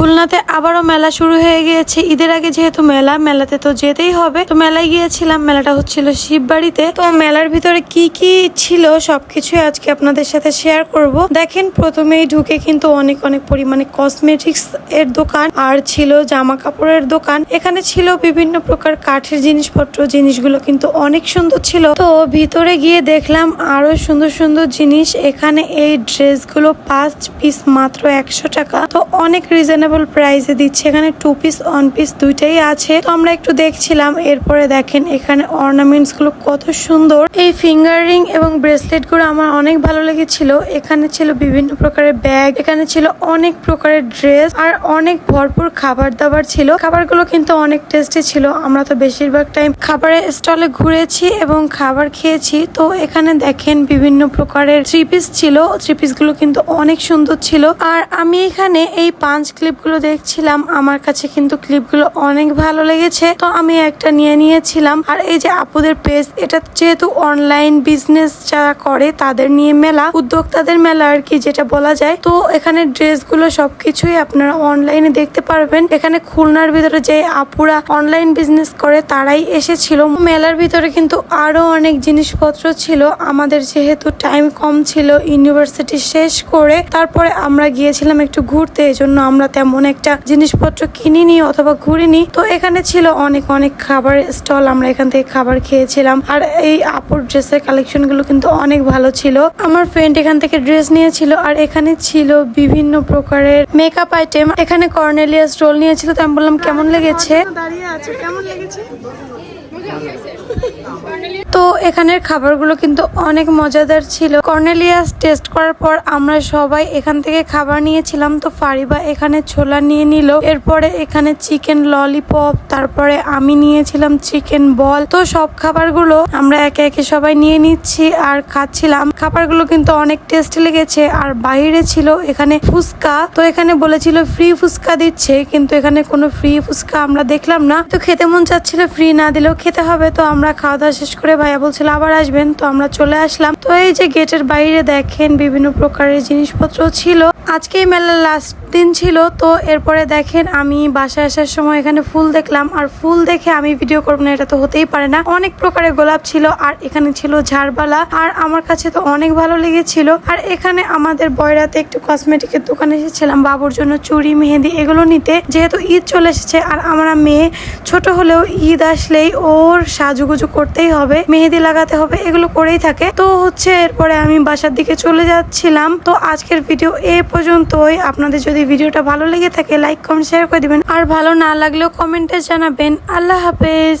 খুলনাতে আবারও মেলা শুরু হয়ে গিয়েছে। ঈদের আগে যেহেতু মেলা, মেলাতে তো যেতেই হবে। তো মেলায় গিয়েছিলাম, মেলাটা হচ্ছিল শিববাড়িতে। তো মেলার ভিতরে কি কি ছিল সবকিছু আজকে আপনাদের সাথে শেয়ার করব। দেখেন, প্রথমেই ঢুকে কিন্তু অনেক অনেক পরিমাণে কসমেটিক্স এর দোকান, আর ছিল জামা কাপড়ের দোকান। এখানে ছিল বিভিন্ন প্রকার কাঠের জিনিসপত্র, জিনিসগুলো কিন্তু অনেক সুন্দর ছিল। তো ভিতরে গিয়ে দেখলাম আরও সুন্দর সুন্দর জিনিস। এখানে এই ড্রেসগুলো পাঁচ পিস মাত্র একশো টাকা। তো অনেক রিজনেবল প্রাইসে দিচ্ছে। এখানে টু পিস ওয়ান পিস দুইটাই আছে। তো আমরা একটু দেখছিলাম, এরপরে দেখেন এখানে অর্নামেন্টসগুলো কত সুন্দর। এই ফিঙ্গার রিং এবং ব্রেসলেটগুলো আমার অনেক ভালো লেগেছিল। এখানে ছিল বিভিন্ন প্রকারের ব্যাগ এখানে ছিল অনেক প্রকারের ড্রেস আর অনেক ভরপুর খাবার দাবার ছিল। খাবারগুলো কিন্তু অনেক টেস্টি ছিল। আমরা তো বেশিরভাগ টাইম খাবারের স্টলে ঘুরেছি এবং খাবার খেয়েছি। তো এখানে দেখেন বিভিন্ন প্রকারের থ্রি পিস ছিল। থ্রি পিসগুলো কিন্তু অনেক সুন্দর ছিল। আর আমি এখানে এই পাঁচ ক্লিপ গুলো দেখছিলাম, আমার কাছে কিন্তু ক্লিপগুলো অনেক ভালো লেগেছে। তো আমি একটা নিয়ে নিয়েছিলাম। আর এই যে আপুদের পেজ, এটা যেহেতু অনলাইন বিজনেস যারা করে, তাদের নিয়ে মেলা। উদ্যোক্তাদের মেলা আর কি, যেটা বলা যায়। তো এখানে ড্রেসগুলো সবকিছুই আপনারা অনলাইনে দেখতে পারবেন। এখানে খুলনার ভিতরে যে আপুরা অনলাইন বিজনেস করে, তারাই এসেছিল। মেলার ভিতরে কিন্তু আরও অনেক জিনিসপত্র ছিল। আমাদের যেহেতু টাইম কম ছিল, ইউনিভার্সিটি শেষ করে, তারপরে আমরা গিয়েছিলাম একটু ঘুরতে। এই জন্য আমরা তেমন একটা জিনিসপত্র কিনিনি অথবা ঘুরিনি। তো এখানে ছিল অনেক অনেক খাবার স্টল, আমরা এখান থেকে খাবার খেয়েছিলাম। আর এই আপুর ড্রেসের কালেকশনগুলো কিন্তু অনেক ভালো ছিল। আমার ফ্রেন্ড এখান থেকে ড্রেস নিয়েছিল আর এখানে ছিল বিভিন্ন প্রকারের মেকআপ আইটেম এখানে কর্নেলিয়াস রোল নিয়েছিল, তো আমি বললাম, কেমন লেগেছে? দাঁড়িয়ে আছে, কেমন লেগেছে? তো এখানের খাবারগুলো কিন্তু অনেক মজাদার ছিল। কর্নেলিয়াস টেস্ট করার পর আমরা সবাই এখান থেকে খাবার নিয়েছিলাম। তো ফারিবা এখানে ছোলা নিয়ে নিল। এরপরে এখানে চিকেন ললিপপ তারপরে আমি নিয়েছিলাম চিকেন বল তো সব খাবারগুলো আমরা একে একে সবাই নিয়ে নিচ্ছি আর খাচ্ছিলাম। খাবারগুলো কিন্তু অনেক টেস্ট লেগেছে আর বাইরে ছিল এখানে ফুচকা। তো এখানে বলেছিল ফ্রি ফুচকা দিচ্ছে, কিন্তু এখানে কোনো ফ্রি ফুচকা আমরা দেখলাম না। তো খেতে মন চাচ্ছিল ফ্রি না দিলেও খেতে হবে, তো আমরা খাওয়া দাওয়া শেষ করে ভাইয়া বলছিল আবার আসবেন, তো আমরা চলে আসলাম। তো এই যে গেটের বাইরে দেখেন বিভিন্ন প্রকারের জিনিসপত্র ছিল। আজকে এই মেলার লাস্ট দিন ছিল, তো এরপরে দেখেন আমি বাসায় আসার সময় এখানে ফুল দেখলাম। আর ফুল দেখে আমি ভিডিও করব না, এটা তো হতেই পারে না। অনেক প্রকারের গোলাপ ছিল, আর এখানে ছিল ঝাড়বালা। আর আমার কাছে তো অনেক ভালো লেগেছিল। আর এখানে আমাদের বয়রাতে একটু কসমেটিকের দোকানে এসেছিলাম, বাবুর জন্য চুড়ি, মেহেদি এগুলো নিতে। যেহেতু ঈদ চলে এসেছে, আর আমার মেয়ে, ছোট হলেও ঈদ আসলেই ওর সাজুগুজু করতেই হবে, মেহেদি লাগাতে হবে, এগুলো করেই থাকে। তো হচ্ছে এরপরে আমি বাসার দিকে চলে যাচ্ছিলাম। তো আজকের ভিডিও এ পর্যন্তই। আপনাদের যদি ভিডিওটা ভালো লেগে থাকে লাইক কমেন্ট শেয়ার করে দিবেন। আর ভালো না লাগলেও কমেন্টে জানাবেন। আল্লাহ হাফেজ।